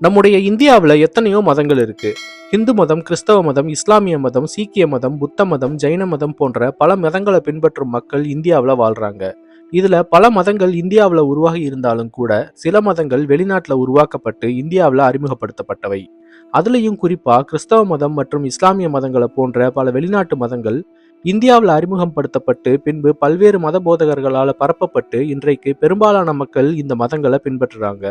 நம்முடைய இந்தியாவில் எத்தனையோ மதங்கள் இருக்கு. இந்து மதம் கிறிஸ்தவ மதம் இஸ்லாமிய மதம் சீக்கிய மதம் புத்த மதம் ஜைன மதம் போன்ற பல மதங்களை பின்பற்றும் மக்கள் இந்தியாவில் வாழ்றாங்க. இதுல பல மதங்கள் இந்தியாவில் உருவாகி இருந்தாலும் கூட சில மதங்கள் வெளிநாட்டில் உருவாக்கப்பட்டு இந்தியாவில் அறிமுகப்படுத்தப்பட்டவை. அதுலேயும் குறிப்பா கிறிஸ்தவ மதம் மற்றும் இஸ்லாமிய மதங்களை போன்ற பல வெளிநாட்டு மதங்கள் இந்தியாவில் அறிமுகப்படுத்தப்பட்டு பின்பு பல்வேறு மத போதகர்களால் பரப்பப்பட்டு இன்றைக்கு பெரும்பாலான மக்கள் இந்த மதங்களை பின்பற்றுறாங்க.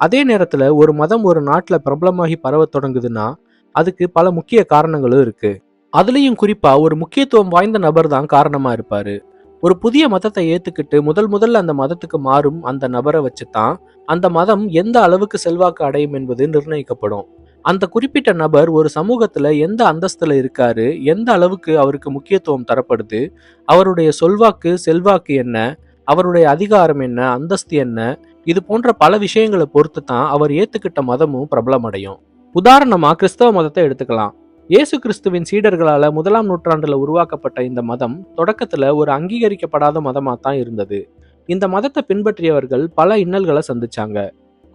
அதே நேரத்தில் ஒரு மதம் ஒரு நாட்டில் பிரபலமாகி பரவ தொடங்குதுன்னா அதுக்கு பல முக்கிய காரணங்களும் இருக்கு. அதுலேயும் குறிப்பாக ஒரு முக்கியத்துவம் வாய்ந்த நபர் தான் காரணமாக இருப்பார். ஒரு புதிய மதத்தை ஏற்றுக்கிட்டு முதல் முதல்ல அந்த மதத்துக்கு மாறும் அந்த நபரை வச்சு தான் அந்த மதம் எந்த அளவுக்கு செல்வாக்கு அடையும் என்பது நிர்ணயிக்கப்படும். அந்த குறிப்பிட்ட நபர் ஒரு சமூகத்துல எந்த அந்தஸ்துல இருக்காரு எந்த அளவுக்கு அவருக்கு முக்கியத்துவம் தரப்படுது அவருடைய சொல்வாக்கு செல்வாக்கு என்ன அவருடைய அதிகாரம் என்ன அந்தஸ்து என்ன இது போன்ற பல விஷயங்களை பொறுத்து தான் அவர் ஏத்துக்கிட்ட மதமும் பிரபலமடையும். உதாரணமா கிறிஸ்தவ மதத்தை எடுத்துக்கலாம். இயேசு கிறிஸ்துவின் சீடர்களால முதலாம் நூற்றாண்டுல உருவாக்கப்பட்ட இந்த மதம் தொடக்கத்துல ஒரு அங்கீகரிக்கப்படாத மதமா தான் இருந்தது. இந்த மதத்தை பின்பற்றியவர்கள் பல இன்னல்களை சந்திச்சாங்க.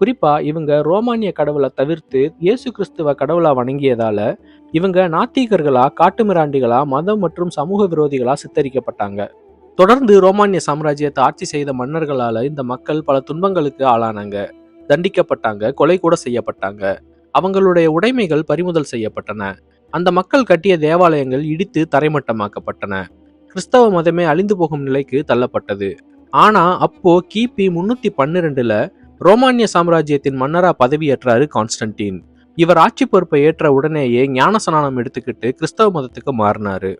குறிப்பா இவங்க ரோமானிய கடவுளை தவிர்த்து இயேசு கிறிஸ்துவ கடவுளா வணங்கியதால இவங்க நாத்திகர்களா காட்டுமிராண்டிகளா மதம் மற்றும் சமூக விரோதிகளா சித்தரிக்கப்பட்டாங்க. தொடர்ந்து ரோமானிய சாம்ராஜ்யத்தை ஆட்சி செய்த மன்னர்களால இந்த மக்கள் பல துன்பங்களுக்கு ஆளானாங்க தண்டிக்கப்பட்டாங்க கொலை கூட செய்யப்பட்டாங்க. அவங்களுடைய உடைமைகள் பறிமுதல் செய்யப்பட்டன. அந்த மக்கள் கட்டிய தேவாலயங்கள் இடித்து தரைமட்டமாக்கப்பட்டன. கிறிஸ்தவ மதமே அழிந்து போகும் நிலைக்கு தள்ளப்பட்டது. ஆனா அப்போ கிபி முன்னூத்தி பன்னிரெண்டுல ரோமானிய சாம்ராஜ்யத்தின் மன்னரா பதவியேற்றாரு கான்ஸ்டன்டீன். இவர் ஆட்சி பொறுப்பை ஏற்ற உடனேயே ஞானசனானம் எடுத்துக்கிட்டு கிறிஸ்தவ மதத்துக்கு மாறினாரு.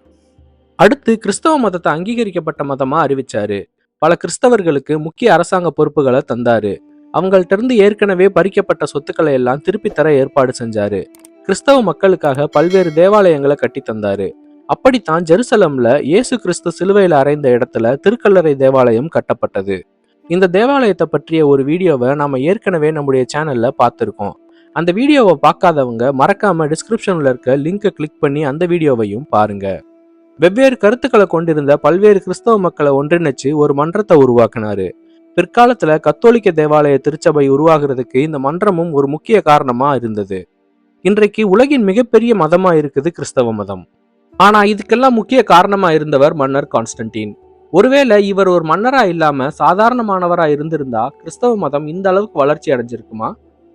அடுத்து கிறிஸ்தவ மதத்தை அங்கீகரிக்கப்பட்ட மதமா அறிவிச்சாரு. பல கிறிஸ்தவர்களுக்கு முக்கிய அரசாங்க பொறுப்புகளை தந்தாரு. அவங்கள்ட்ட இருந்து ஏற்கனவே பறிக்கப்பட்ட சொத்துக்களை எல்லாம் திருப்பி தர ஏற்பாடு செஞ்சாரு. கிறிஸ்தவ மக்களுக்காக பல்வேறு தேவாலயங்களை கட்டி தந்தாரு. அப்படித்தான் ஜெருசலம்ல இயேசு கிறிஸ்து சிலுவையில் அறைந்த இடத்துல திருக்கல்லறை தேவாலயம் கட்டப்பட்டது. இந்த தேவாலயத்தை பற்றிய ஒரு வீடியோவை நாம ஏற்கனவே நம்முடைய சேனல்ல பார்த்துருக்கோம். அந்த வீடியோவை பார்க்காதவங்க மறக்காம டிஸ்கிரிப்ஷன்ல இருக்க லிங்கை கிளிக் பண்ணி அந்த வீடியோவையும் பாருங்க. வெவ்வேறு கருத்துக்களை கொண்டிருந்த பல்வேறு கிறிஸ்தவ மக்களை ஒன்றிணைச்சு ஒரு மன்றத்தை உருவாக்குனாரு. பிற்காலத்துல கத்தோலிக்க தேவாலய திருச்சபை உருவாகிறதுக்கு இந்த மன்றமும் ஒரு முக்கிய காரணமா இருந்தது. இன்றைக்கு உலகின் மிகப்பெரிய மதமா இருக்குது கிறிஸ்தவ மதம். ஆனா இதுக்கெல்லாம் முக்கிய காரணமா இருந்தவர் மன்னர் கான்ஸ்டன்டீன். ஒருவேளை இவர் ஒரு மன்னரா இல்லாம சாதாரணமானவரா இருந்திருந்தா கிறிஸ்தவ மதம் இந்த அளவுக்கு வளர்ச்சி அடைஞ்சிருக்குமா?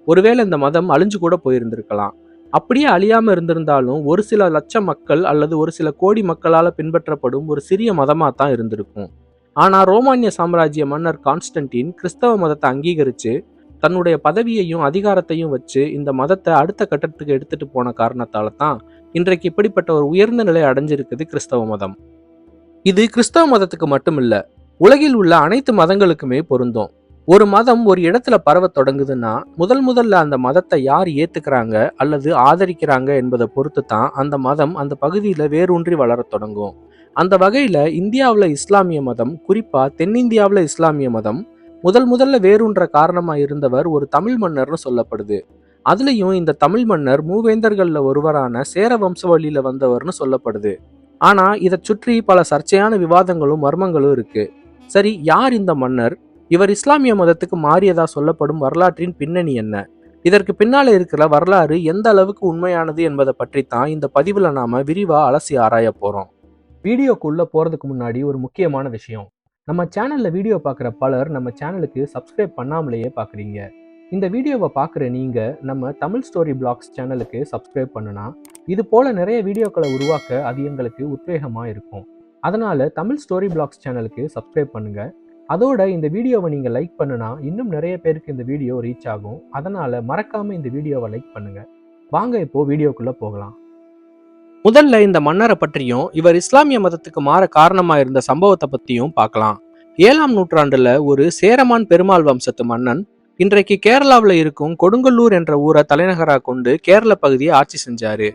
ஒருவேளை இந்த மதம் அழிஞ்சு கூட போயிருந்திருக்கலாம். அப்படியே அழியாம இருந்திருந்தாலும் ஒரு சில லட்சம் மக்கள் அல்லது ஒரு சில கோடி மக்களால் பின்பற்றப்படும் ஒரு சிறிய மதமாக தான் இருந்திருக்கும். ஆனால் ரோமானிய சாம்ராஜ்ய மன்னர் கான்ஸ்டன்டீன் கிறிஸ்தவ மதத்தை அங்கீகரித்து தன்னுடைய பதவியையும் அதிகாரத்தையும் வச்சு இந்த மதத்தை அடுத்த கட்டத்துக்கு எடுத்துட்டு போன காரணத்தால தான் இன்றைக்கு இப்படிப்பட்ட ஒரு உயர்ந்த நிலை அடைஞ்சிருக்குது கிறிஸ்தவ மதம். இது கிறிஸ்தவ மதத்துக்கு மட்டுமில்ல உலகில் உள்ள அனைத்து மதங்களுக்குமே பொருந்தும். ஒரு மதம் ஒரு இடத்துல பரவ தொடங்குதுன்னா முதல் முதல்ல அந்த மதத்தை யார் ஏத்துக்கிறாங்க அல்லது ஆதரிக்கிறாங்க என்பதை பொறுத்து தான் அந்த மதம் அந்த பகுதியில வேரூன்றி வளரத் தொடங்கும். அந்த வகையில இந்தியாவில் இஸ்லாமிய மதம் குறிப்பா தென்னிந்தியாவில் இஸ்லாமிய மதம் முதல் முதல்ல வேரூன்ற காரணமா இருந்தவர் ஒரு தமிழ் மன்னர்னு சொல்லப்படுது. அதுலயும் இந்த தமிழ் மன்னர் மூவேந்தர்கள்ல ஒருவரான சேர வம்சவழியில வந்தவர்னு சொல்லப்படுது. ஆனா இதை சுற்றி பல சர்ச்சையான விவாதங்களும் மர்மங்களும் இருக்கு. சரி யார் இந்த மன்னர்? இவர் இஸ்லாமிய மதத்துக்கு மாறியதா சொல்லப்படும் வரலாற்றின் பின்னணி என்ன? இதற்கு பின்னால் இருக்கிற வரலாறு எந்த அளவுக்கு உண்மையானது என்பதை பற்றி தான் இந்த பதிவில் நாம விரிவா அலசி ஆராய போறோம். வீடியோக்குள்ள போறதுக்கு முன்னாடி ஒரு முக்கியமான விஷயம். நம்ம சேனல்ல வீடியோ பார்க்குற பலர் நம்ம சேனலுக்கு சப்ஸ்கிரைப் பண்ணாமலேயே பார்க்குறீங்க இந்த வீடியோவை பார்க்குற நீங்க நம்ம தமிழ் ஸ்டோரி பிளாக்ஸ் சேனலுக்கு சப்ஸ்கிரைப் பண்ணுனா இது போல நிறைய வீடியோக்களை உருவாக்க அது எங்களுக்கு உத்வேகமா இருக்கும். அதனால தமிழ் ஸ்டோரி பிளாக்ஸ் சேனலுக்கு சப்ஸ்கிரைப் பண்ணுங்க. அதோட இந்த வீடியோவை நீங்கள் லைக் பண்ணுனா இன்னும் நிறைய பேருக்கு இந்த வீடியோ ரீச் ஆகும். அதனால மறக்காம இந்த வீடியோவை லைக் பண்ணுங்க. வாங்க இப்போ வீடியோக்குள்ள போகலாம். முதல்ல இந்த மன்னரை பற்றியும் இவர் இஸ்லாமிய மதத்துக்கு மாற காரணமா இருந்த சம்பவத்தை பத்தியும் பார்க்கலாம். ஏழாம் நூற்றாண்டுல ஒரு சேரமான் பெருமாள் வம்சத்து மன்னன் இன்றைக்கு கேரளாவில் இருக்கும் கொடுங்கல்லூர் என்ற ஊரை தலைநகராக கொண்டு கேரள பகுதியை ஆட்சி செஞ்சாரு.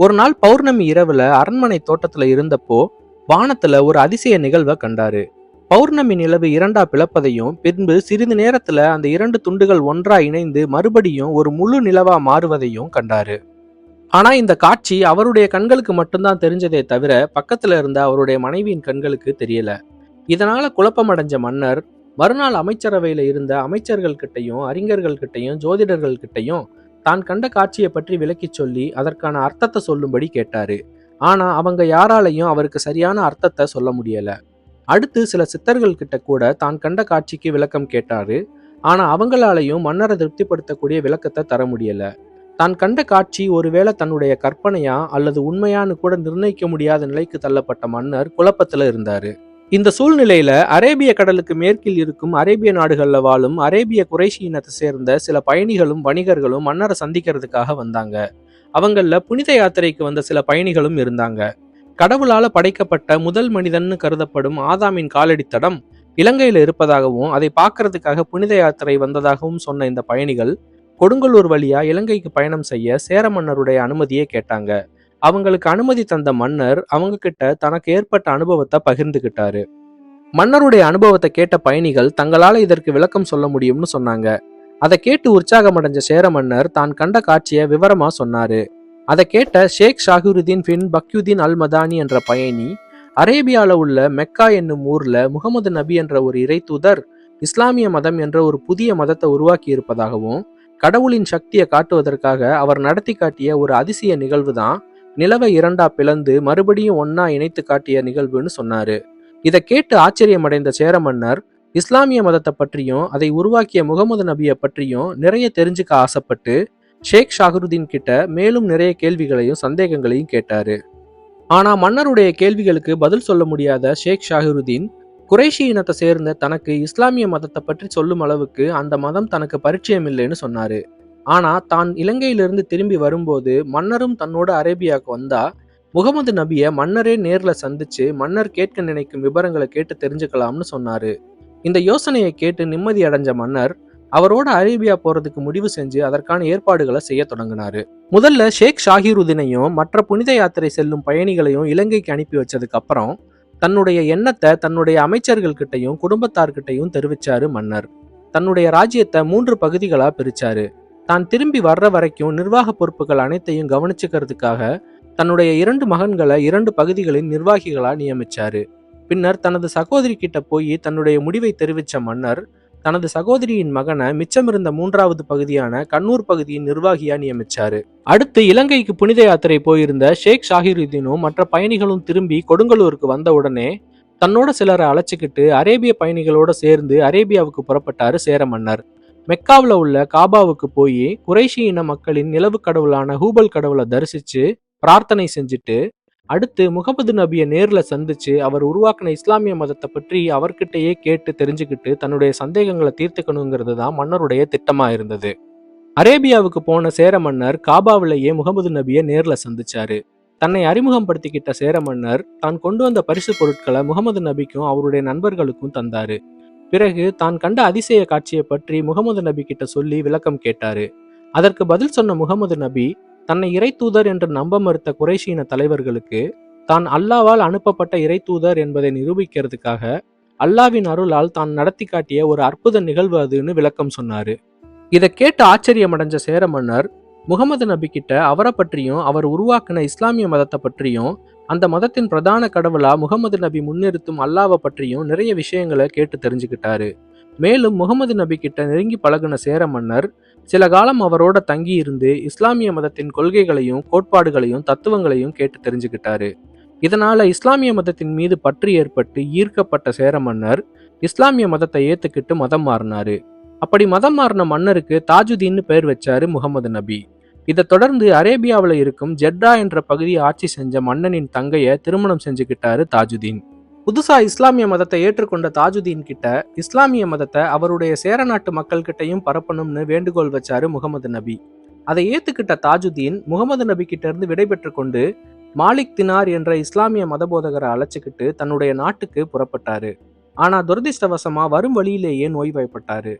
ஒரு நாள் பௌர்ணமி இரவுல அரண்மனை தோட்டத்துல இருந்தப்போ வானத்துல ஒரு அதிசய நிகழ்வை கண்டாரு. பௌர்ணமி நிலவு இரண்டா பிளப்பதையும் பின்பு சிறிது நேரத்துல அந்த இரண்டு துண்டுகள் ஒன்றா இணைந்து மறுபடியும் ஒரு முழு நிலவா மாறுவதையும் கண்டாரு. ஆனா இந்த காட்சி அவருடைய கண்களுக்கு மட்டும்தான் தெரிஞ்சதே தவிர பக்கத்துல இருந்த அவருடைய மனைவியின் கண்களுக்கு தெரியல. இதனால குழப்பமடைஞ்ச மன்னர் மறுநாள் அமைச்சரவையில இருந்த அமைச்சர்கள் கிட்டையும் அறிஞர்கள் கிட்டையும் ஜோதிடர்கள் கிட்டையும் தான் கண்ட காட்சியை பற்றி விளக்கி சொல்லி அதற்கான அர்த்தத்தை சொல்லும்படி கேட்டாரு. ஆனா அவங்க யாராலையும் அவருக்கு சரியான அர்த்தத்தை சொல்ல முடியல. அடுத்து சில சித்தர்கள் கிட்ட கூட தான் கண்ட காட்சிக்கு விளக்கம் கேட்டாரு. ஆனா அவங்களாலையும் மன்னரை திருப்திப்படுத்தக்கூடிய விளக்கத்தை தர முடியல. தான் கண்ட காட்சி ஒருவேளை தன்னுடைய கற்பனையா அல்லது உண்மையான்னு கூட நிர்ணயிக்க முடியாத நிலைக்கு தள்ளப்பட்ட மன்னர் குழப்பத்துல இருந்தாரு. இந்த சூழ்நிலையில அரேபிய கடலுக்கு மேற்கில் இருக்கும் அரேபிய நாடுகள்ல வாழும் அரேபிய குறைசி இனத்தை சேர்ந்த சில பயணிகளும் வணிகர்களும் மன்னரை சந்திக்கிறதுக்காக வந்தாங்க. அவங்கள புனித யாத்திரைக்கு வந்த சில பயணிகளும் இருந்தாங்க. கடவுளால படைக்கப்பட்ட முதல் மனிதன்னு கருதப்படும் ஆதாமின் காலடித்தடம் இலங்கையில் இலங்கையில இருப்பதாகவும் அதை பார்க்கறதுக்காக புனித யாத்திரை வந்ததாகவும் சொன்ன இந்த பயணிகள் கொடுங்கலூர் வழியா இலங்கைக்கு பயணம் செய்ய சேர மன்னருடைய அனுமதியை கேட்டாங்க. அவங்களுக்கு அனுமதி தந்த மன்னர் அவங்க கிட்ட தனக்கு ஏற்பட்ட அனுபவத்தை பகிர்ந்துகிட்டாரு. மன்னருடைய அனுபவத்தை கேட்ட பயணிகள் தங்களால இதற்கு விளக்கம் சொல்ல முடியும்னு சொன்னாங்க. அதை கேட்டு உற்சாகமடைஞ்ச சேர மன்னர் தான் கண்ட காட்சியை விவரமா சொன்னாரு. அதை கேட்ட ஷேக் ஷாகிருதீன் பின் பக்யுதீன் அல் மதானி என்ற பயணி அரேபியாவில் உள்ள மெக்கா என்னும் ஊரில் முகமது நபி என்ற ஒரு இறைத்தூதர் இஸ்லாமிய மதம் என்ற ஒரு புதிய மதத்தை உருவாக்கி இருப்பதாகவும் கடவுளின் சக்தியை காட்டுவதற்காக அவர் நடத்தி காட்டிய ஒரு அதிசய நிகழ்வு தான் நிலவை இரண்டா பிளந்து மறுபடியும் ஒன்னா இணைத்து காட்டிய நிகழ்வுன்னு சொன்னாரு. இதை கேட்டு ஆச்சரியமடைந்த சேர மன்னர் இஸ்லாமிய மதத்தை பற்றியும் அதை உருவாக்கிய முகமது நபியை பற்றியும் நிறைய தெரிஞ்சுக்க ஆசைப்பட்டு ஷேக் ஷாகருதீன் கிட்ட மேலும் நிறைய கேள்விகளையும் சந்தேகங்களையும் கேட்டாரு. ஆனா மன்னருடைய கேள்விகளுக்கு பதில் சொல்ல முடியாத ஷேக் ஷாகிருதீன் குறைஷி இனத்தை சேர்ந்த தனக்கு இஸ்லாமிய மதத்தை பற்றி சொல்லும் அளவுக்கு அந்த மதம் தனக்கு பரிச்சயம் இல்லைன்னு சொன்னாரு. ஆனா தான் இலங்கையிலிருந்து திரும்பி வரும்போது மன்னரும் தன்னோட அரேபியாவுக்கு வந்தா முகமது நபிய மன்னரே நேர்ல சந்திச்சு மன்னர் கேட்க நினைக்கும் விவரங்களை கேட்டு தெரிஞ்சுக்கலாம்னு சொன்னாரு. இந்த யோசனையை கேட்டு நிம்மதி அடைஞ்ச மன்னர் அவரோட அரேபியா போறதுக்கு முடிவு செஞ்சு அதற்கான ஏற்பாடுகளை செய்ய தொடங்கினாரு. முதல்ல ஷேக் ஷாஹிருதீனையும் மற்ற புனித யாத்திரை செல்லும் பயணிகளையும் இலங்கைக்கு அனுப்பி வச்சதுக்கு அப்புறம் தன்னுடைய எண்ணத்தை தன்னுடைய அமைச்சர்கள் கிட்டையும் குடும்பத்தார்கிட்டையும் தெரிவிச்சாரு மன்னர். தன்னுடைய ராஜ்யத்தை மூன்று பகுதிகளா பிரிச்சாரு. தான் திரும்பி வர்ற வரைக்கும் நிர்வாக பொறுப்புகள் அனைத்தையும் கவனிச்சுக்கிறதுக்காக தன்னுடைய இரண்டு மகன்களை இரண்டு பகுதிகளின் நிர்வாகிகளா நியமிச்சாரு. பின்னர் தனது சகோதரி கிட்ட போய் தன்னுடைய முடிவை தெரிவித்த மன்னர் தனது சகோதரியின் மகனை மிச்சமிருந்த மூன்றாவது பகுதியான கண்ணூர் பகுதியின் நிர்வாகியா நியமிச்சாரு. அடுத்து இலங்கைக்கு புனித யாத்திரை போயிருந்த ஷேக் ஷாஹிருதீனும் மற்ற பயணிகளும் திரும்பி கொடுங்கலூருக்கு வந்த உடனே தன்னோட சிலரை அழைச்சிக்கிட்டு அரேபிய பயணிகளோட சேர்ந்து அரேபியாவுக்கு புறப்பட்டாரு சேர மன்னர். மெக்காவில் உள்ள காபாவுக்கு போய் குறைஷி இன மக்களின் நிலவு கடவுளான ஹூபல் கடவுளை தரிசிச்சு பிரார்த்தனை செஞ்சுட்டு அடுத்து முகமது நபியை நேரில் சந்திச்சு அவர் உருவாக்கின இஸ்லாமிய மதத்தை பற்றி அவர்கிட்டயே கேட்டு தெரிஞ்சுக்கிட்டு தன்னுடைய சந்தேகங்களை தீர்த்துக்கணுங்கிறது தான் மன்னருடைய திட்டமாக இருந்தது. அரேபியாவுக்கு போன சேர மன்னர் காபாவிலேயே முகமது நபியை நேரில் சந்திச்சாரு. தன்னை அறிமுகப்படுத்திக்கிட்ட சேர மன்னர் தான் கொண்டு வந்த பரிசு பொருட்களை முகமது நபிக்கும் அவருடைய நண்பர்களுக்கும் தந்தாரு. பிறகு தான் கண்ட அதிசய காட்சியை பற்றி முகமது நபி கிட்ட சொல்லி விளக்கம் கேட்டாரு. அதற்கு பதில் சொன்ன முகமது நபி தன்னை இறைத்தூதர் என்று நம்ப மறுத்த குறைஷீன தலைவர்களுக்கு தான் அல்லாவால் அனுப்பப்பட்ட இறைத்தூதர் என்பதை நிரூபிக்கிறதுக்காக அல்லாவின் அருளால் தான் நடத்தி காட்டிய ஒரு அற்புத நிகழ்வு அதுன்னு விளக்கம் சொன்னாரு. இதை கேட்டு ஆச்சரியமடைஞ்ச சேர மன்னர் முகமது நபி கிட்ட அவரை பற்றியும் அவர் உருவாக்கின இஸ்லாமிய மதத்தை பற்றியும் அந்த மதத்தின் பிரதான கடவுளா முகமது நபி முன்னிறுத்தும் அல்லாவை பற்றியும் நிறைய விஷயங்களை கேட்டு தெரிஞ்சுக்கிட்டாரு. மேலும் முகமது நபி கிட்ட நெருங்கி பழகுன சேர மன்னர் சில காலம் அவரோட தங்கி இருந்து இஸ்லாமிய மதத்தின் கொள்கைகளையும் கோட்பாடுகளையும் தத்துவங்களையும் கேட்டு தெரிஞ்சுக்கிட்டாரு. இதனால இஸ்லாமிய மதத்தின் மீது பற்று ஏற்பட்டு ஈர்க்கப்பட்ட சேர மன்னர் இஸ்லாமிய மதத்தை ஏத்துக்கிட்டு மதம் மாறினாரு. அப்படி மதம் மாறின மன்னருக்கு தாஜுதீன்னு பெயர் வச்சாரு முகமது நபி. இதை தொடர்ந்து அரேபியாவில் இருக்கும் ஜெட்டா என்ற பகுதியை ஆட்சி செஞ்ச மன்னனின் தங்கையை திருமணம் செஞ்சுக்கிட்டாரு தாஜுதீன். புதுசா இஸ்லாமிய மதத்தை ஏற்றுக்கொண்ட தாஜுதீன் கிட்ட இஸ்லாமிய மதத்தை அவருடைய சேர நாட்டு மக்கள் கிட்டையும் பரப்பணும்னு வேண்டுகோள் வச்சாரு முகமது நபி. அதை ஏத்துக்கிட்ட தாஜுதீன் முகமது நபி கிட்ட இருந்து விடைபெற்று கொண்டு மாலிக் தினார் என்ற இஸ்லாமிய மதபோதகரை அழைச்சிக்கிட்டு தன்னுடைய நாட்டுக்கு புறப்பட்டாரு. ஆனா துரதிர்ஷ்டவசமா வரும் வழியிலேயே நோய்வாய்ப்பட்டாரு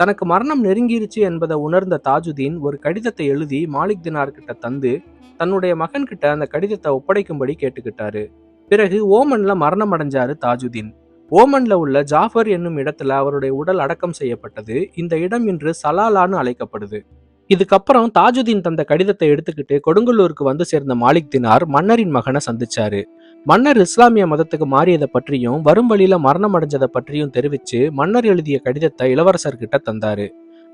தனக்கு மரணம் நெருங்கிருச்சு என்பதை உணர்ந்த தாஜுதீன் ஒரு கடிதத்தை எழுதி மாலிக் தினார் கிட்ட தந்து தன்னுடைய மகன் கிட்ட அந்த கடிதத்தை ஒப்படைக்கும்படி கேட்டுக்கிட்டாரு. பிறகு ஓமன்ல மரணம் அடைஞ்சாரு தாஜுதீன். ஓமன்ல உள்ள ஜாஃபர் என்னும் இடத்துல அவருடைய உடல் அடக்கம் செய்யப்பட்டது. இந்த இடம் இன்று சலாலான்னு அழைக்கப்படுது. இதுக்கப்புறம் தாஜுதீன் தந்த கடிதத்தை எடுத்துக்கிட்டு கொடுங்கல்லூருக்கு வந்து சேர்ந்த மாலிக் தினார் மன்னரின் மகனை சந்திச்சாரு. மன்னர் இஸ்லாமிய மதத்துக்கு மாறியதை பற்றியும் வரும் வழியில மரணம் அடைஞ்சதை பற்றியும் தெரிவிச்சு மன்னர் எழுதிய கடிதத்தை இளவரசர்கிட்ட தந்தாரு.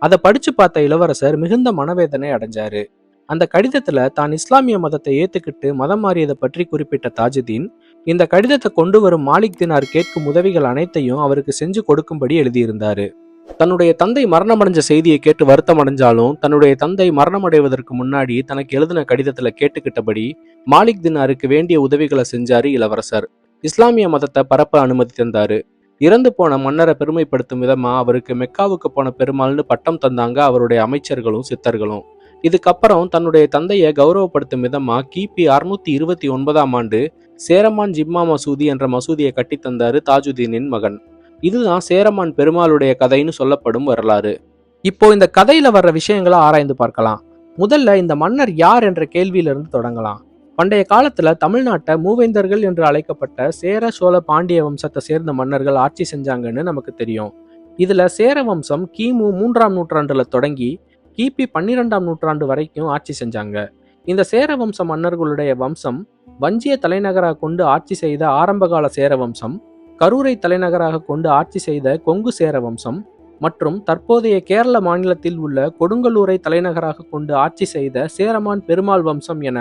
அதை படிச்சு பார்த்த இளவரசர் மிகுந்த மனவேதனை அடைஞ்சாரு. அந்த கடிதத்துல தான் இஸ்லாமிய மதத்தை ஏத்துக்கிட்டு மதம் மாறியதை பற்றி குறிப்பிட்ட தாஜுதீன் இந்த கடிதத்தை கொண்டு வரும் மாலிக் தினார் கேட்கும் உதவிகள் அனைத்தையும் அவருக்கு செஞ்சு கொடுக்கும்படி எழுதியிருந்தாரு. தன்னுடைய தந்தை மரணமடைஞ்ச செய்தியை கேட்டு வருத்தம் அடைஞ்சாலும் தன்னுடைய தந்தை மரணமடைவதற்கு முன்னாடி தனக்கு எழுதின கடிதத்துல கேட்டுக்கிட்டபடி மாலிக் தினாருக்கு வேண்டிய உதவிகளை செஞ்சாரு இளவரசர். இஸ்லாமிய மதத்தை பரப்ப அனுமதி தந்தாரு. இறந்து போன மன்னரை பெருமைப்படுத்தும் விதமா அவருக்கு மெக்காவுக்கு போன பெருமாள்னு பட்டம் தந்தாங்க அவருடைய அமைச்சர்களும் சித்தர்களும். இதுக்கப்புறம் தன்னுடைய தந்தையை கௌரவப்படுத்தும் விதமா கிபி அறுநூத்தி இருபத்தி ஒன்பதாம் ஆண்டு சேரமான் ஜிம்மா மசூதி என்ற மசூதியை கட்டித்தந்தாரு தாஜுதீனின் மகன். இதுதான் சேரமான் பெருமாளுடைய கதைன்னு சொல்லப்படும் வரலாறு. இப்போ இந்த கதையில வர்ற விஷயங்களை ஆராய்ந்து பார்க்கலாம். முதல்ல இந்த மன்னர் யார் என்ற கேள்வியிலிருந்து தொடங்கலாம். பண்டைய காலத்துல தமிழ்நாட்டை மூவேந்தர்கள் என்று அழைக்கப்பட்ட சேர சோழ பாண்டிய வம்சத்தை சேர்ந்த மன்னர்கள் ஆட்சி செஞ்சாங்கன்னு நமக்கு தெரியும். இதுல சேர வம்சம் கிமு மூன்றாம் நூற்றாண்டுல தொடங்கி கிபி பன்னிரெண்டாம் நூற்றாண்டு வரைக்கும் ஆட்சி செஞ்சாங்க. இந்த சேர வம்ச மன்னர்களுடைய வம்சம் வஞ்சிய தலைநகராக கொண்டு ஆட்சி செய்த ஆரம்பகால சேர வம்சம் கரூரை தலைநகராக கொண்டு ஆட்சி செய்த கொங்கு சேர வம்சம் மற்றும் தற்போதைய கேரள மாநிலத்தில் உள்ள கொடுங்கலூரை தலைநகராக கொண்டு ஆட்சி செய்த சேரமான் பெருமாள் வம்சம் என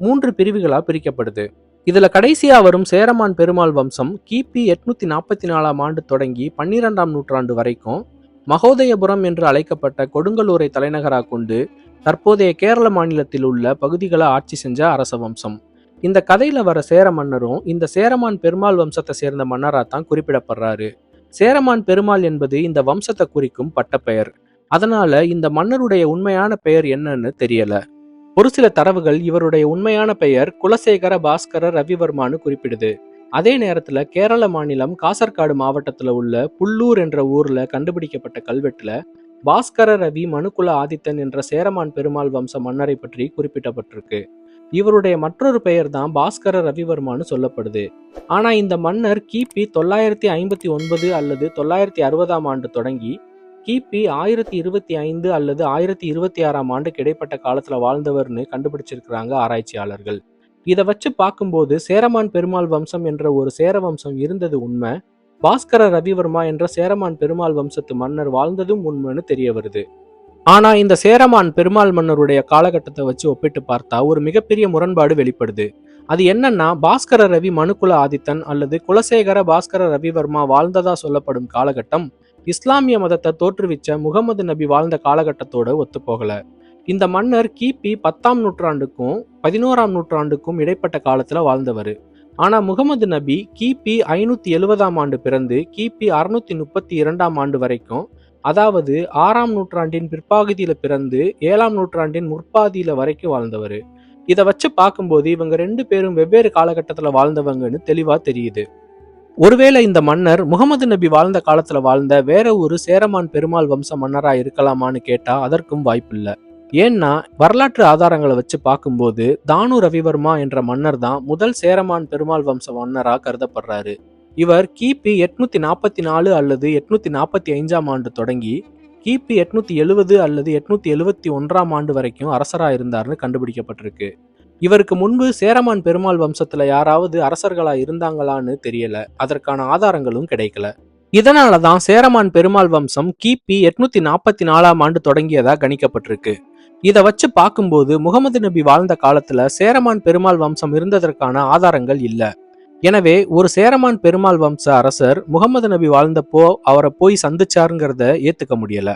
மூன்று பிரிவுகளாக பிரிக்கப்படுது. இதுல கடைசியா வரும் சேரமான் பெருமாள் வம்சம் கிபி எட்நூத்தி நாற்பத்தி நாலாம் ஆண்டு தொடங்கி பன்னிரெண்டாம் நூற்றாண்டு வரைக்கும் மகோதயபுரம் என்று அழைக்கப்பட்ட கொடுங்கலூரை தலைநகராக கொண்டு தற்போதைய கேரள மாநிலத்தில் உள்ள பகுதிகளை ஆட்சி செஞ்ச அரச வம்சம். இந்த கதையில வர சேர மன்னரும் இந்த சேரமான் பெருமாள் வம்சத்தை சேர்ந்த மன்னரா தான் குறிப்பிடப்படுறாரு. சேரமான் பெருமாள் என்பது இந்த வம்சத்தை குறிக்கும் பட்டப்பெயர். அதனால இந்த மன்னருடைய உண்மையான பெயர் என்னன்னு தெரியல. ஒரு சில தரவுகள் இவருடைய உண்மையான பெயர் குலசேகர பாஸ்கர ரவிவர்மான்னு குறிப்பிடுது. அதே நேரத்துல கேரள மாநிலம் காசர்காடு மாவட்டத்துல உள்ள புல்லூர் என்ற ஊர்ல கண்டுபிடிக்கப்பட்ட கல்வெட்டுல பாஸ்கர ரவி மனுக்குல ஆதித்தன் என்ற சேரமான் பெருமாள் வம்ச மன்னரை பற்றி குறிப்பிடப்பட்டிருக்கு. இவருடைய மற்றொரு பெயர் தான் பாஸ்கர ரவிவர்மான்னு சொல்லப்படுது. ஆனா இந்த மன்னர் கிபி தொள்ளாயிரத்தி ஐம்பத்தி ஒன்பது அல்லது தொள்ளாயிரத்தி அறுபதாம் ஆண்டு தொடங்கி கிபி ஆயிரத்தி இருபத்தி ஐந்து அல்லது ஆயிரத்தி இருபத்தி ஆறாம் ஆண்டுக்கு இடைப்பட்ட காலத்துல வாழ்ந்தவர்னு கண்டுபிடிச்சிருக்கிறாங்க ஆராய்ச்சியாளர்கள். இதை வச்சு பார்க்கும்போது சேரமான் பெருமாள் வம்சம் என்ற ஒரு சேர வம்சம் இருந்தது உண்மை. பாஸ்கர ரவிவர்மா என்ற சேரமான் பெருமாள் வம்சத்து மன்னர் வாழ்ந்ததும் உண்மைன்னு தெரிய வருது. ஆனா இந்த சேரமான் பெருமாள் மன்னருடைய காலகட்டத்தை வச்சு ஒப்பிட்டு பார்த்தா ஒரு மிகப்பெரிய முரண்பாடு வெளிப்படுது. அது என்னன்னா பாஸ்கர ரவி மனுக்குல ஆதித்தன் அல்லது குலசேகர பாஸ்கர ரவிவர்மா வாழ்ந்ததா சொல்லப்படும் காலகட்டம் இஸ்லாமிய மதத்தை தோற்றுவிச்ச முகமது நபி வாழ்ந்த காலகட்டத்தோட ஒத்துப்போகல. இந்த மன்னர் கிபி பத்தாம் நூற்றாண்டுக்கும் பதினோராம் நூற்றாண்டுக்கும் இடைப்பட்ட காலத்தில் வாழ்ந்தவர். ஆனால் முகமது நபி கிபி ஐநூற்றி எழுபதாம் ஆண்டு பிறந்து கிபி அறுநூத்தி முப்பத்தி இரண்டாம் ஆண்டு வரைக்கும் அதாவது ஆறாம் நூற்றாண்டின் பிற்பாகுதியில் பிறந்து ஏழாம் நூற்றாண்டின் முற்பாதியில் வரைக்கும் வாழ்ந்தவர். இதை வச்சு பார்க்கும்போது இவங்க ரெண்டு பேரும் வெவ்வேறு காலகட்டத்தில் வாழ்ந்தவங்கன்னு தெளிவாக தெரியுது. ஒருவேளை இந்த மன்னர் முகமது நபி வாழ்ந்த காலத்துல வாழ்ந்த வேற ஒரு சேரமான் பெருமாள் வம்ச மன்னரா இருக்கலாமான்னு கேட்டா அதற்கும் வாய்ப்பில்லை. ஏன்னா வரலாற்று ஆதாரங்களை வச்சு பார்க்கும்போது தானு ரவிவர்மா என்ற மன்னர் தான் முதல் சேரமான் பெருமாள் வம்ச மன்னரா கருதப்படுறாரு. இவர் கிபி எட்நூத்தி நாற்பத்தி நாலு அல்லது எட்நூத்தி நாற்பத்தி ஐந்தாம் ஆண்டு தொடங்கி கிபி எட்நூத்தி எழுபது அல்லது எட்நூத்தி எழுபத்தி ஒன்றாம் ஆண்டு வரைக்கும் அரசரா இருந்தார்னு கண்டுபிடிக்கப்பட்டிருக்கு. இவருக்கு முன்பு சேரமான் பெருமாள் வம்சத்துல யாராவது அரசர்களா இருந்தாங்களான்னு தெரியல. அதற்கான ஆதாரங்களும் கிடைக்கல. இதனாலதான் சேரமான் பெருமாள் வம்சம் கிபி எட்நூத்தி நாற்பத்தி நாலாம் ஆண்டு தொடங்கியதா கணிக்கப்பட்டிருக்கு. இதை வச்சு பார்க்கும்போது முகமது நபி வாழ்ந்த காலத்துல சேரமான் பெருமாள் வம்சம் இருந்ததற்கான ஆதாரங்கள் இல்லை. எனவே ஒரு சேரமான் பெருமாள் வம்ச அரசர் முகமது நபி வாழ்ந்தப்போ அவரை போய் சந்திச்சாருங்கிறத ஏத்துக்க முடியல.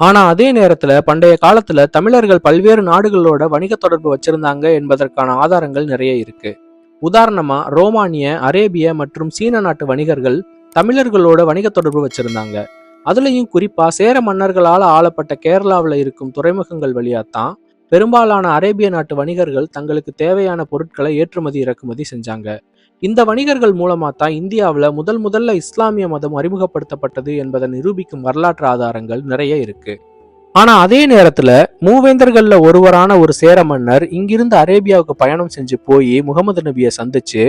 ஆனா அதே நேரத்துல பண்டைய காலத்துல தமிழர்கள் பல்வேறு நாடுகளோட வணிக தொடர்பு வச்சிருந்தாங்க என்பதற்கான ஆதாரங்கள் நிறைய இருக்கு. உதாரணமா ரோமானிய அரேபிய மற்றும் சீன நாட்டு வணிகர்கள் தமிழர்களோட வணிக தொடர்பு வச்சிருந்தாங்க. அதுலயும் குறிப்பா சேர மன்னர்களால் ஆளப்பட்ட கேரளாவில் இருக்கும் துறைமுகங்கள் வழியாத்தான் பெரும்பாலான அரேபிய நாட்டு வணிகர்கள் தங்களுக்கு தேவையான பொருட்களை ஏற்றுமதி இறக்குமதி செஞ்சாங்க. இந்த வணிகர்கள் மூலமா தான் இந்தியாவில் முதல் முதல்ல இஸ்லாமிய மதம் அறிமுகப்படுத்தப்பட்டது என்பதை நிரூபிக்கும் வரலாற்று ஆதாரங்கள் நிறைய இருக்கு. ஆனா அதே நேரத்துல மூவேந்தர்கள்ல ஒருவரான ஒரு சேர மன்னர் இங்கிருந்து அரேபியாவுக்கு பயணம் செஞ்சு போய் முகமது நபியை சந்திச்சு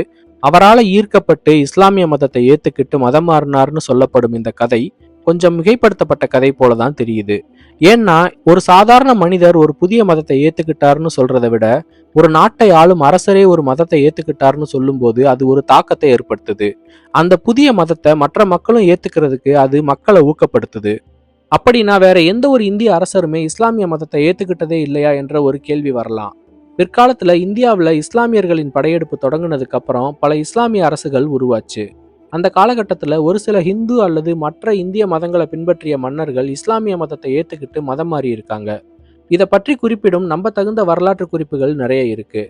அவரால் ஈர்க்கப்பட்டு இஸ்லாமிய மதத்தை ஏத்துக்கிட்டு மதம் மாறினார்னு சொல்லப்படும் இந்த கதை கொஞ்சம் மிகைப்படுத்தப்பட்ட கதை போல தான் தெரியுது. ஏன்னா ஒரு சாதாரண மனிதர் ஒரு புதிய மதத்தை ஏத்துக்கிட்டாருன்னு சொல்றதை விட ஒரு நாட்டை ஆளும் அரசரே ஒரு மதத்தை ஏத்துக்கிட்டாருன்னு சொல்லும்போது அது ஒரு தாக்கத்தை ஏற்படுத்துது. அந்த புதிய மதத்தை மற்ற மக்களும் ஏத்துக்கிறதுக்கு அது மக்களை ஊக்கப்படுத்துது. அப்படின்னா வேற எந்த ஒரு இந்திய அரசருமே இஸ்லாமிய மதத்தை ஏத்துக்கிட்டதே இல்லையா என்ற ஒரு கேள்வி வரலாம். பிற்காலத்துல இந்தியாவில் இஸ்லாமியர்களின் படையெடுப்பு தொடங்கினதுக்கு அப்புறம் பல இஸ்லாமிய அரசுகள் உருவாச்சு. அந்த காலகட்டத்தில் ஒரு சில ஹிந்து அல்லது மற்ற இந்திய மதங்களை பின்பற்றிய மன்னர்கள் இஸ்லாமிய மதத்தை ஏத்துக்கிட்டு மதம் மாறி இருக்காங்க. இதை பற்றி குறிப்பிடும் நம்ப தகுந்த வரலாற்று குறிப்புகள் நிறைய இருக்கு.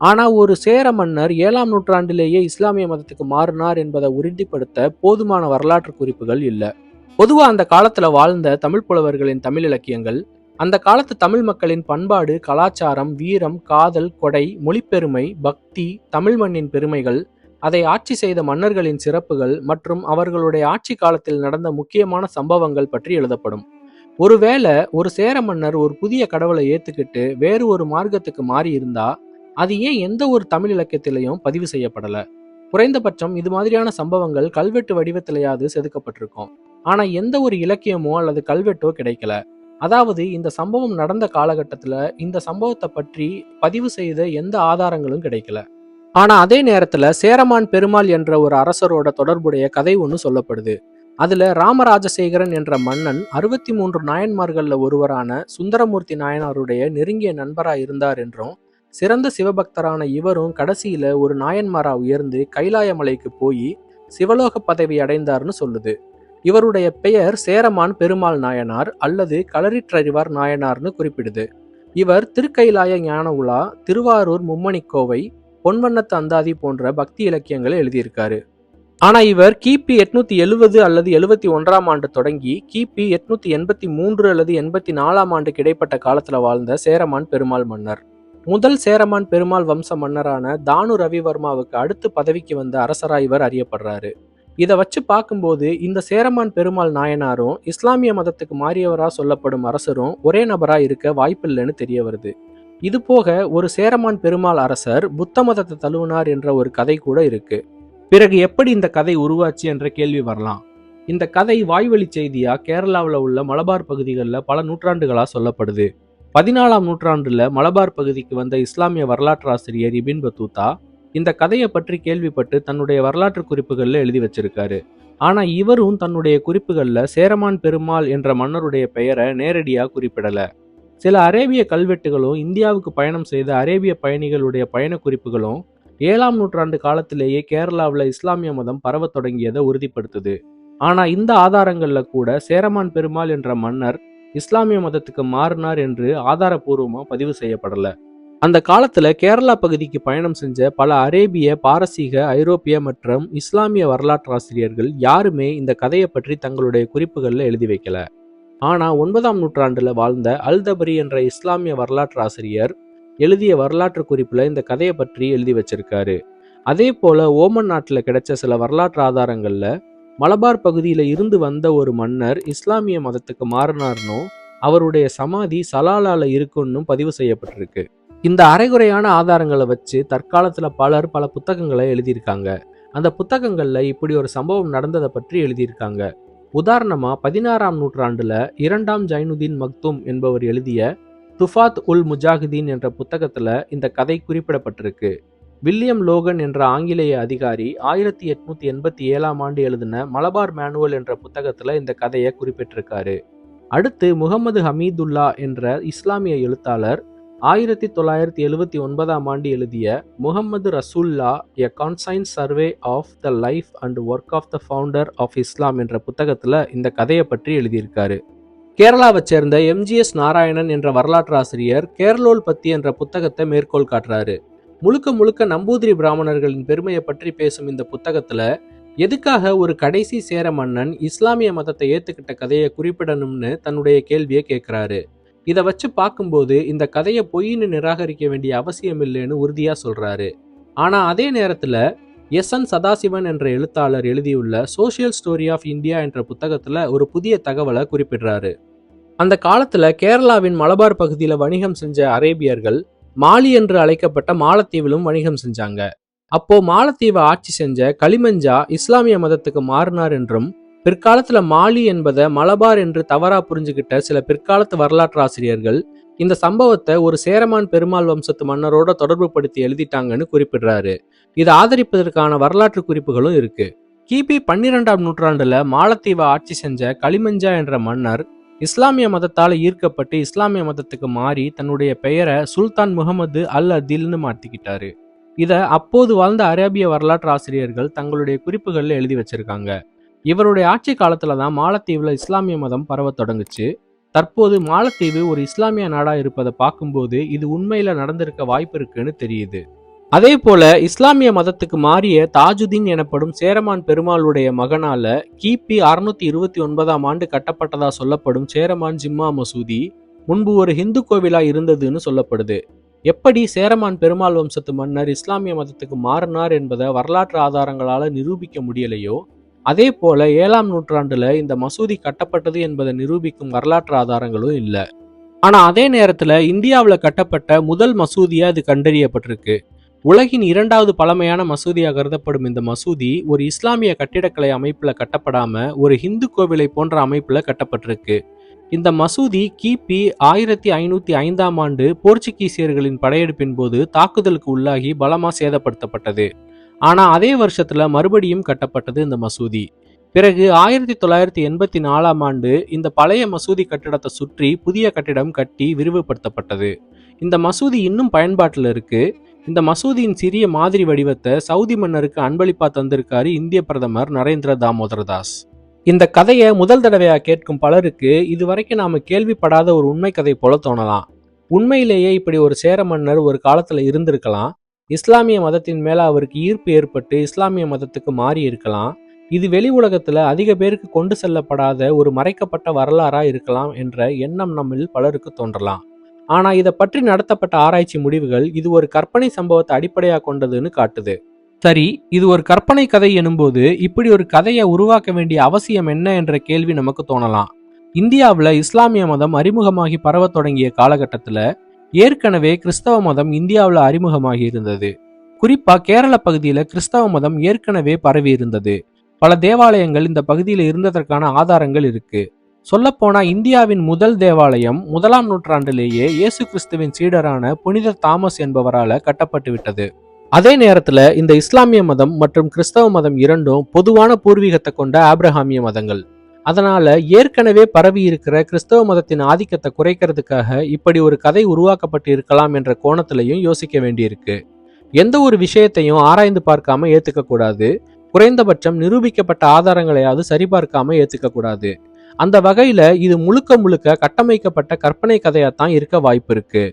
ஆனா ஒரு சேர மன்னர் ஏழாம் நூற்றாண்டிலேயே இஸ்லாமிய மதத்துக்கு மாறினார் என்பதை உறுதிப்படுத்த போதுமான வரலாற்று குறிப்புகள் இல்லை. பொதுவா அந்த காலத்துல வாழ்ந்த தமிழ் புலவர்களின் தமிழ் இலக்கியங்கள் அந்த காலத்து தமிழ் மக்களின் பண்பாடு கலாச்சாரம் வீரம் காதல் கொடை மொழிப்பெருமை பக்தி தமிழ் மண்ணின் பெருமைகள் அதை ஆட்சி செய்த மன்னர்களின் சிறப்புகள் மற்றும் அவர்களுடைய ஆட்சி காலத்தில் நடந்த முக்கியமான சம்பவங்கள் பற்றி எழுதப்படும். ஒருவேளை ஒரு சேர மன்னர் ஒரு புதிய கடவுளை ஏத்துக்கிட்டு வேறு ஒரு மார்க்கத்துக்கு மாறி இருந்தா அது ஏன் எந்த ஒரு தமிழ் இலக்கியத்திலையும் பதிவு செய்யப்படல? குறைந்தபட்சம் இது மாதிரியான சம்பவங்கள் கல்வெட்டு வடிவத்திலேயாவது செதுக்கப்பட்டிருக்கும். ஆனா எந்த ஒரு இலக்கியமோ அல்லது கல்வெட்டோ கிடைக்கல. அதாவது இந்த சம்பவம் நடந்த காலகட்டத்தில் இந்த சம்பவத்தை பற்றி பதிவு செய்த எந்த ஆதாரங்களும் கிடைக்கல. ஆனா அதே நேரத்துல சேரமான் பெருமாள் என்ற ஒரு அரசரோட தொடர்புடைய கதை ஒன்று சொல்லப்படுது. அதுல ராமராஜசேகரன் என்ற மன்னன் அறுபத்தி மூன்று நாயன்மார்கள்ல ஒருவரான சுந்தரமூர்த்தி நாயனாருடைய நெருங்கிய நண்பராக இருந்தார் என்றும் சிறந்த சிவபக்தரான இவரும் கடைசியில ஒரு நாயன்மாரா உயர்ந்து கைலாய மலைக்கு போய் சிவலோக பதவி அடைந்தார்னு சொல்லுது. இவருடைய பெயர் சேரமான் பெருமாள் நாயனார் அல்லது களரிற்றறிவார் நாயனார்னு குறிப்பிடுது. இவர் திருக்கைலாய ஞான உலா திருவாரூர் மும்மணிக்கோவை பொன்வண்ணத்து அந்தாதி போன்ற பக்தி இலக்கியங்களை எழுதியிருக்காரு. ஆனா இவர் கிபி எட்நூத்தி எழுவது அல்லது எழுவத்தி ஒன்றாம் ஆண்டு தொடங்கி கிபி எட்நூத்தி எண்பத்தி மூன்று அல்லது எண்பத்தி நாலாம் ஆண்டுக்கு இடைப்பட்ட காலத்துல வாழ்ந்த சேரமான் பெருமாள் மன்னர். முதல் சேரமான் பெருமாள் வம்ச மன்னரான தானு ரவிவர்மாவுக்கு அடுத்து பதவிக்கு வந்த அரசரா இவர் அறியப்படுறாரு. இதை வச்சு பார்க்கும்போது இந்த சேரமான் பெருமாள் நாயனாரும் இஸ்லாமிய மதத்துக்கு மாறியவராக சொல்லப்படும் அரசரும் ஒரே நபராக இருக்க வாய்ப்பில்லைன்னு தெரிய வருது. இது போக ஒரு சேரமான் பெருமாள் அரசர் புத்த மதத்தை தழுவினார் என்ற ஒரு கதை கூட இருக்கு. பிறகு எப்படி இந்த கதை உருவாச்சு என்ற கேள்வி வரலாம். இந்த கதை வாய்வழி செய்தியா கேரளாவில் உள்ள மலபார் பகுதிகளில் பல நூற்றாண்டுகளாக சொல்லப்படுது. பதினாலாம் நூற்றாண்டுல மலபார் பகுதிக்கு வந்த இஸ்லாமிய வரலாற்று ஆசிரியர் இபின் பத்தூத்தா இந்த கதையை பற்றி கேள்விப்பட்டு தன்னுடைய வரலாற்று குறிப்புகளில் எழுதி வச்சிருக்காரு. ஆனால் இவரும் தன்னுடைய குறிப்புகளில் சேரமான் பெருமாள் என்ற மன்னருடைய பெயரை நேரடியாக குறிப்பிடல. சில அரேபிய கல்வெட்டுகளும் இந்தியாவுக்கு பயணம் செய்த அரேபிய பயணிகளுடைய பயண குறிப்புகளும் ஏழாம் நூற்றாண்டு காலத்திலேயே கேரளாவில் இஸ்லாமிய மதம் பரவத் தொடங்கியதை உறுதிப்படுத்துது. ஆனால் இந்த ஆதாரங்களில் கூட சேரமான் பெருமாள் என்ற மன்னர் இஸ்லாமிய மதத்துக்கு மாறினார் என்று ஆதாரபூர்வமாக பதிவு செய்யப்படலை. அந்த காலத்துல கேரளா பகுதிக்கு பயணம் செஞ்ச பல அரேபிய பாரசீக ஐரோப்பிய மற்றும் இஸ்லாமிய வரலாற்றாசிரியர்கள் யாருமே இந்த கதையை பற்றி தங்களுடைய குறிப்புகளில் எழுதி வைக்கல. ஆனா ஒன்பதாம் நூற்றாண்டுல வாழ்ந்த அல்தபரி என்ற இஸ்லாமிய வரலாற்று ஆசிரியர் எழுதிய வரலாற்று குறிப்புல இந்த கதையை பற்றி எழுதி வச்சிருக்காரு. அதே போல ஓமன் நாட்டில் கிடைச்ச சில வரலாற்று ஆதாரங்கள்ல மலபார் பகுதியில இருந்து வந்த ஒரு மன்னர் இஸ்லாமிய மதத்துக்கு மாறினார்னும் அவருடைய சமாதி சலாலால இருக்குன்னும் பதிவு செய்யப்பட்டிருக்கு. இந்த அரைகுறையான ஆதாரங்களை வச்சு தற்காலத்தில் பலர் பல புத்தகங்களை எழுதியிருக்காங்க. அந்த புத்தகங்களில் இப்படி ஒரு சம்பவம் நடந்ததை பற்றி எழுதியிருக்காங்க. உதாரணமா பதினாறாம் நூற்றாண்டுல இரண்டாம் ஜைனுதீன் மக்தும் என்பவர் எழுதிய துஃபாத் உல் முஜாஹிதீன் என்ற புத்தகத்துல இந்த கதை குறிப்பிடப்பட்டிருக்கு. வில்லியம் லோகன் என்ற ஆங்கிலேய அதிகாரி ஆயிரத்தி எட்நூத்தி எண்பத்தி ஏழாம் ஆண்டு எழுதின மலபார் மேனுவல் என்ற புத்தகத்துல இந்த கதையை குறிப்பிட்டிருக்காரு. அடுத்து முகமது ஹமீதுல்லா என்ற இஸ்லாமிய எழுத்தாளர் ஆயிரத்தி தொள்ளாயிரத்தி எழுவத்தி ஒன்பதாம் ஆண்டு எழுதிய Muhammad Rasulullah a concise survey of the life and work of the founder of Islam என்ற புத்தகத்தில் இந்த கதையை பற்றி எழுதியிருக்காரு. கேரளாவை சேர்ந்த எம்ஜிஎஸ் நாராயணன் என்ற வரலாற்று ஆசிரியர் கேரளோல் பத்தி என்ற புத்தகத்தை மேற்கோள் காட்டுறாரு. முழுக்க முழுக்க நம்பூதிரி பிராமணர்களின் பெருமையை பற்றி பேசும் இந்த புத்தகத்துல எதுக்காக ஒரு கடைசி சேர மன்னன் இஸ்லாமிய மதத்தை ஏத்துக்கிட்ட கதையை குறிப்பிடணும்னு தன்னுடைய கேள்வியை கேட்கிறாரு இதை வச்சு பார்க்கும்போது இந்த கதையை பொய்ன்னு நிராகரிக்க வேண்டிய அவசியம் இல்லைன்னு உறுதியாக சொல்கிறாரு ஆனால் அதே நேரத்தில் எஸ் என் சதாசிவன் என்ற எழுத்தாளர் எழுதியுள்ள சோஷியல் ஸ்டோரி ஆஃப் இந்தியா என்ற புத்தகத்தில் ஒரு புதிய தகவலை குறிப்பிடுறாரு. அந்த காலத்தில் கேரளாவின் மலபார் பகுதியில் வணிகம் செஞ்ச அரேபியர்கள் மாலி என்று அழைக்கப்பட்ட மாலத்தீவிலும் வணிகம் செஞ்சாங்க. அப்போ மாலத்தீவை ஆட்சி செஞ்ச களிமஞ்சா இஸ்லாமிய மதத்துக்கு மாறினார் என்றும் பிற்காலத்துல மாலி என்பதை மலபார் என்று தவறா புரிஞ்சுக்கிட்ட சில பிற்காலத்து வரலாற்று ஆசிரியர்கள் இந்த சம்பவத்தை ஒரு சேரமான் பெருமாள் வம்சத்து மன்னரோட தொடர்பு படுத்தி எழுதிட்டாங்கன்னு குறிப்பிடுறாரு. இதை ஆதரிப்பதற்கான வரலாற்று குறிப்புகளும் இருக்கு. கிபி பன்னிரெண்டாம் நூற்றாண்டுல மாலத்தீவை ஆட்சி செஞ்ச களிமஞ்சா என்ற மன்னர் இஸ்லாமிய மதத்தால் ஈர்க்கப்பட்டு இஸ்லாமிய மதத்துக்கு மாறி தன்னுடைய பெயரை சுல்தான் முகமது அல் அதில்னு மாத்திக்கிட்டாரு. இதை அப்போது வாழ்ந்த அரேபிய வரலாற்று ஆசிரியர்கள் தங்களுடைய குறிப்புகளில் எழுதி வச்சிருக்காங்க. இவருடைய ஆட்சி காலத்துல தான் மாலத்தீவுல இஸ்லாமிய மதம் பரவ தொடங்குச்சு. தற்போது மாலத்தீவு ஒரு இஸ்லாமிய நாடா இருப்பதை பார்க்கும்போது இது உண்மையில நடந்திருக்க வாய்ப்பு இருக்குன்னு தெரியுது. அதே போல இஸ்லாமிய மதத்துக்கு மாறிய தாஜுதீன் எனப்படும் சேரமான் பெருமாளுடைய மகனால கிபி அறுநூத்தி இருபத்தி ஒன்பதாம் ஆண்டு கட்டப்பட்டதா சொல்லப்படும் சேரமான் ஜிம்மா மசூதி முன்பு ஒரு ஹிந்து கோவிலா இருந்ததுன்னு சொல்லப்படுது. எப்படி சேரமான் பெருமாள் வம்சத்து மன்னர் இஸ்லாமிய மதத்துக்கு மாறினார் என்பதை வரலாற்று ஆதாரங்களால நிரூபிக்க முடியலையோ அதே போல ஏழாம் நூற்றாண்டுல இந்த மசூதி கட்டப்பட்டது என்பதை நிரூபிக்கும் வரலாற்று ஆதாரங்களும் இல்லை. ஆனா அதே நேரத்துல இந்தியாவில் கட்டப்பட்ட முதல் மசூதியா இது கண்டறியப்பட்டிருக்கு. உலகின் இரண்டாவது பழமையான மசூதியாக கருதப்படும் இந்த மசூதி ஒரு இஸ்லாமிய கட்டிடக்கலை அமைப்புல கட்டப்படாம ஒரு ஹிந்து கோவிலை போன்ற அமைப்புல கட்டப்பட்டிருக்கு. இந்த மசூதி கிபி ஆயிரத்தி ஐநூத்தி ஐந்தாம் ஆண்டு போர்ச்சுகீசியர்களின் படையெடுப்பின் போது தாக்குதலுக்கு உள்ளாகி பலமா சேதப்படுத்தப்பட்டது. ஆனால் அதே வருஷத்தில் மறுபடியும் கட்டப்பட்டது இந்த மசூதி. பிறகு ஆயிரத்தி தொள்ளாயிரத்தி எண்பத்தி நாலாம் ஆண்டு இந்த பழைய மசூதி கட்டிடத்தை சுற்றி புதிய கட்டிடம் கட்டி விரிவுபடுத்தப்பட்டது. இந்த மசூதி இன்னும் பயன்பாட்டில் இருக்கு. இந்த மசூதியின் சிறிய மாதிரி வடிவத்தை சவுதி மன்னருக்கு அன்பளிப்பா தந்திருக்காரு இந்திய பிரதமர் நரேந்திர தாமோதர தாஸ். இந்த கதையை முதல் தடவையாக கேட்கும் பலருக்கு இதுவரைக்கும் நாம கேள்விப்படாத ஒரு உண்மை கதை போல தோணலாம். உண்மையிலேயே இப்படி ஒரு சேர மன்னர் ஒரு காலத்துல இருந்திருக்கலாம். இஸ்லாமிய மதத்தின் மேல அவருக்கு ஈர்ப்பு ஏற்பட்டு இஸ்லாமிய மதத்துக்கு மாறி இருக்கலாம். இது வெளி உலகத்துல அதிக பேருக்கு கொண்டு செல்லப்படாத ஒரு மறைக்கப்பட்ட வரலாறா இருக்கலாம் என்ற எண்ணம் நம்மில் பலருக்கு தோன்றலாம். ஆனா இதை பற்றி நடத்தப்பட்ட ஆராய்ச்சி முடிவுகள் இது ஒரு கற்பனை சம்பவத்தை அடிப்படையாக கொண்டதுன்னு காட்டுது. சரி இது ஒரு கற்பனை கதை எனும்போது இப்படி ஒரு கதையை உருவாக்க வேண்டிய அவசியம் என்ன என்ற கேள்வி நமக்கு தோணலாம். இந்தியாவில் இஸ்லாமிய மதம் அறிமுகமாகி பரவத் தொடங்கிய காலகட்டத்தில் ஏற்கனவே கிறிஸ்தவ மதம் இந்தியாவில் அறிமுகமாகி இருந்தது. குறிப்பா கேரள பகுதியில கிறிஸ்தவ மதம் ஏற்கனவே பரவி இருந்தது. பல தேவாலயங்கள் இந்த பகுதியில் இருந்ததற்கான ஆதாரங்கள் இருக்கு. சொல்லப்போனா இந்தியாவின் முதல் தேவாலயம் முதலாம் நூற்றாண்டிலேயே இயேசு கிறிஸ்துவின் சீடரான புனித தாமஸ் என்பவரால கட்டப்பட்டு விட்டது. அதே நேரத்துல இந்த இஸ்லாமிய மதம் மற்றும் கிறிஸ்தவ மதம் இரண்டும் பொதுவான பூர்வீகத்தை கொண்ட ஆப்ரஹாமிய மதங்கள். அதனால ஏற்கனவே பரவி இருக்கிற கிறிஸ்தவ மதத்தின் ஆதிக்கத்தை குறைக்கிறதுக்காக இப்படி ஒரு கதை உருவாக்கப்பட்டு இருக்கலாம் என்ற கோணத்திலையும் யோசிக்க வேண்டியிருக்கு. எந்த ஒரு விஷயத்தையும் ஆராய்ந்து பார்க்காம ஏத்துக்க கூடாது. குறைந்தபட்சம் நிரூபிக்கப்பட்ட ஆதாரங்களையாவது சரிபார்க்காம ஏத்துக்க கூடாது. அந்த வகையில இது முழுக்க முழுக்க கட்டமைக்கப்பட்ட கற்பனை கதையாத்தான் தான் இருக்க வாய்ப்பு இருக்கு.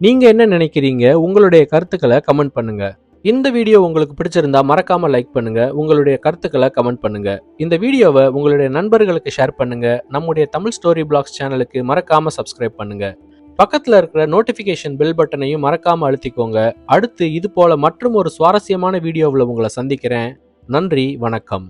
நீங்க என்ன நினைக்கிறீங்க? உங்களுடைய கருத்துக்களை கமெண்ட் பண்ணுங்க. இந்த வீடியோ உங்களுக்கு பிடிச்சிருந்தா மறக்காம லைக் பண்ணுங்க உங்களுடைய கருத்துக்களை கமெண்ட் பண்ணுங்க. இந்த வீடியோவை உங்களுடைய நண்பர்களுக்கு ஷேர் பண்ணுங்க நம்முடைய தமிழ் ஸ்டோரி பிளாக்ஸ் சேனலுக்கு மறக்காம சப்ஸ்கிரைப் பண்ணுங்க. பக்கத்துல இருக்கிற நோட்டிபிகேஷன் பெல் பட்டனையும் மறக்காம அழுத்திக்கோங்க. அடுத்து இது போல மற்றும் ஒரு சுவாரஸ்யமான வீடியோவில் உங்களை சந்திக்கிறேன். நன்றி வணக்கம்.